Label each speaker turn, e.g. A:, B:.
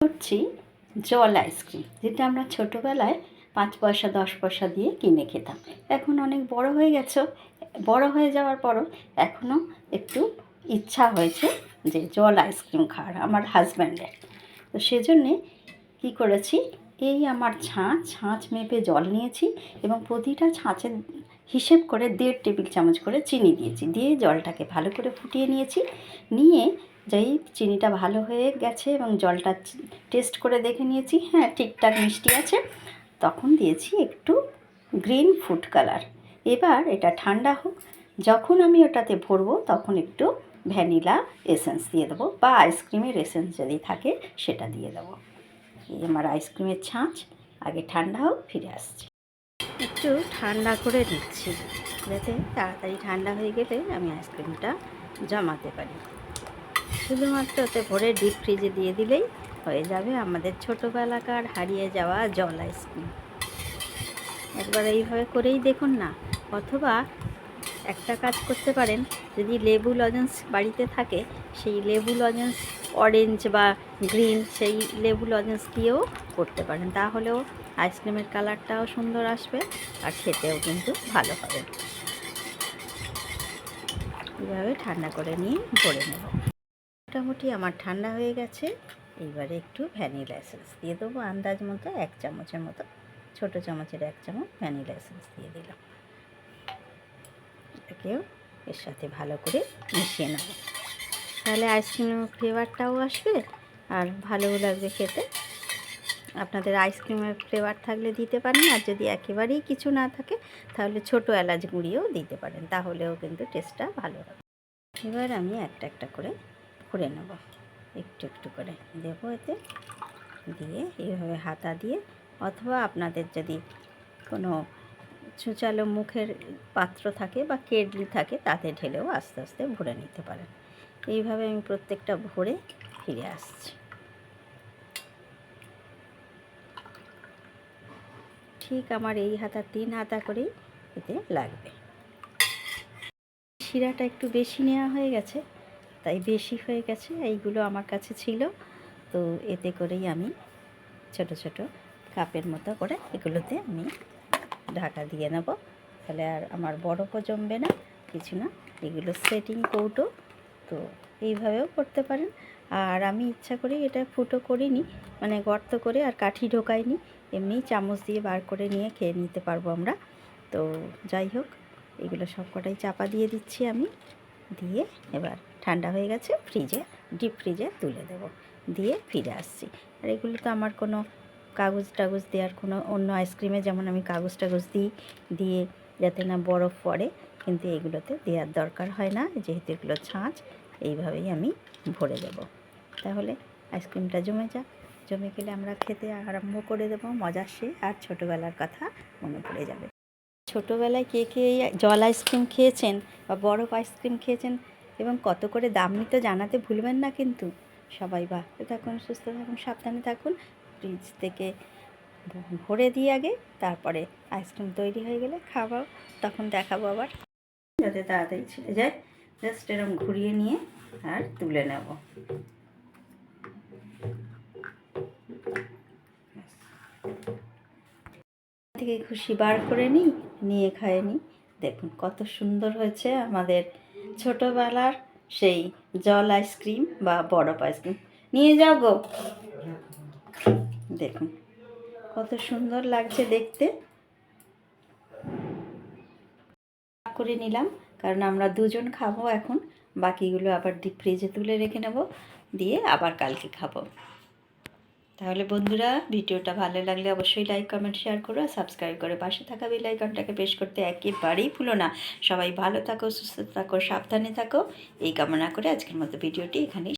A: করছি জল আইসক্রিম যেটা আমরা ছোটোবেলায় পাঁচ পয়সা, দশ পয়সা দিয়ে কিনে খেতাম। এখন অনেক বড় হয়ে গেছো, বড় হয়ে যাওয়ার পরও এখনও একটু ইচ্ছা হয়েছে যে জল আইসক্রিম খাওয়ার, আমার হাজব্যান্ডের তো সেজন্যে কী করেছি, এই আমার ছাঁচ ছাঁচ মেপে জল নিয়েছি এবং প্রতিটা ছাঁচের হিসেব করে দেড় টেবিল চামচ করে চিনি দিয়েছি। দিয়ে জলটাকে ভালো করে ফুটিয়ে নিয়েছি। নিয়ে যেই চিনিটা ভালো হয়ে গেছে এবং জলটা টেস্ট করে দেখে নিয়েছি হ্যাঁ ঠিকঠাক মিষ্টি আছে, তখন দিয়েছি একটু গ্রিন ফুড কালার। এবার এটা ঠান্ডা হোক, যখন আমি ওটাতে ভরবো তখন একটু ভ্যানিলা এসেন্স দিয়ে দেবো বা আইসক্রিমের এসেন্স যদি থাকে সেটা দিয়ে দেবো। এই আমার আইসক্রিমের ছাঁচ, আগে ঠান্ডা হোক, ফিরে আসছি। একটু ঠান্ডা করে দিচ্ছি যাতে তাড়াতাড়ি ঠান্ডা হয়ে গেলে আমি আইসক্রিমটা জমাতে পারি। শুধুমাত্র ওতে ভরে ডিপ ফ্রিজে দিয়ে দিলেই হয়ে যাবে আমাদের ছোটোবেলাকার হারিয়ে যাওয়া জল আইসক্রিম। একবার এইভাবে করেই দেখুন না, অথবা একটা কাজ করতে পারেন, যদি লেবু লজেন্স বাড়িতে থাকে, সেই লেবু লজেন্স অরেঞ্জ বা গ্রিন সেই লেবু লজেন্স দিয়েও করতে পারেন। তাহলেও আইসক্রিমের কালারটাও সুন্দর আসবে আর খেতেও কিন্তু ভালো হবে। এইভাবে ঠান্ডা করে নিয়ে ভরে নেব। মোটামুটি আমার ঠান্ডা হয়ে গেছে। এইবারে একটু ভ্যানিলা এসেন্স দিয়ে দেবো। আন্দাজ মতো এক চামচের মতো, ছোট চামচের এক চামচ ভ্যানিলা এসেন্স দিয়ে দিলাম। এটাকেও এর সাথে ভালো করে মিশিয়ে নেব। তাহলে আইসক্রিমের ফ্লেভারটাও আসবে আর ভালোও লাগবে খেতে। আপনাদের আইসক্রিমের ফ্লেভার থাকলে দিতে পারেন, আর যদি একেবারেই কিছু না থাকে, তাহলে ছোটো এলাচ গুঁড়িয়েও দিতে পারেন, তাহলেও কিন্তু টেস্টটা ভালো হবে। এবার আমি একটা একটা করে করে নেব, একটু একটু করে। দেবো এতে, দিয়ে এইভাবে হাতা দিয়ে, অথবা আপনাদের যদি কোনো ছুঁচালো মুখের পাত্র থাকে বা কেডলি থাকে, তাতে ঢেলেও আস্তে আস্তে ভরে নিতে পারেন। এইভাবে আমি প্রত্যেকটা ভরে ফিরে আসছি। ঠিক আমার এই হাতা তিন হাতা করেই এতে লাগবে। শিরাটা একটু বেশি নেওয়া হয়ে গেছে, তাই বেশি হয়ে গেছে, এইগুলো আমার কাছে ছিল। তো এতে করেই আমি ছোট ছোট কাপের মতো করে এগুলোতে আমি ঢাকা দিয়ে নেব। তাহলে আর আমার বরফও জমবে না, কিছু না। এগুলো সেটিং কৌটো, তো এইভাবেও করতে পারেন। আর আমি ইচ্ছা করি এটা ফুটো করিনি মানে গর্ত করে আর কাঠি ঢোকাইনি, এমনি চামচ দিয়ে বার করে নিয়ে খেয়ে নিতে পারব আমরা। তো যাই হোক, এগুলো সব কটাই চাপা দিয়ে দিচ্ছি আমি, দিয়ে এবার ঠান্ডা হয়ে গেছে, ফ্রিজে, ডিপ ফ্রিজে তুলে দেব, দিয়ে ফিরে আসছি। আর এগুলো তো আমার কোনো কাগজ টাগজ দেওয়ার কোনো অন্য আইসক্রিমে যেমন আমি কাগজ টাগজ দিই, দিয়ে যাতে না বরফ পড়ে, কিন্তু এগুলোতে দেওয়ার দরকার হয় না, যেহেতু এগুলো ছাঁচ, এইভাবেই আমি ভরে দেব। তাহলে আইসক্রিমটা জমে যাক। জমে গেলে আমরা খেতে আরম্ভ করে দেবো। মজার সে আর ছোটোবেলার কথা মনে পড়ে যাবে। ছোটোবেলায় কে কে এই জল আইসক্রিম খেয়েছেন বা বরফ আইসক্রিম খেয়েছেন এবং কত করে দাম নিতে জানাতে ভুলবেন না কিন্তু। সবাই ভালো থাকুন, সুস্থ থাকুন, সাবধানে থাকুন। ফ্রিজ থেকে ভরে দিই আগে তারপরে আইসক্রিম তৈরি হয়ে গেলে খাওয়াও, তখন দেখাবো আবার। যাতে তাড়াতাড়ি ছেড়ে যায়। জাস্ট এরকম ঘুরিয়ে নিয়ে আর তুলে নেব। থেকে খুশি বার করে নিই নিয়ে খায় নিই দেখুন কত সুন্দর হয়েছে আমাদের ছোটোবেলার সেই জল আইসক্রিম বা বরফ আইসক্রিম নিয়ে যাও গো। দেখুন কত সুন্দর লাগছে দেখতে। করে নিলাম, কারণ আমরা দুজন খাব এখন। বাকিগুলো আবার ডিপ ফ্রিজে তুলে রেখে নেব, দিয়ে আবার কালকে খাব। তাহলে বন্ধুরা, ভিডিওটা ভালো লাগলে অবশ্যই লাইক কমেন্ট শেয়ার করো আর সাবস্ক্রাইব করে। পাশে থাকা বেল আইকনটাকে প্রেস করতে একেবারেই ভুলো না। সবাই ভালো থাকো, সুস্থ থাকো, সাবধানে থাকো। এই কামনা করে আজকের মতো ভিডিওটি এখানেই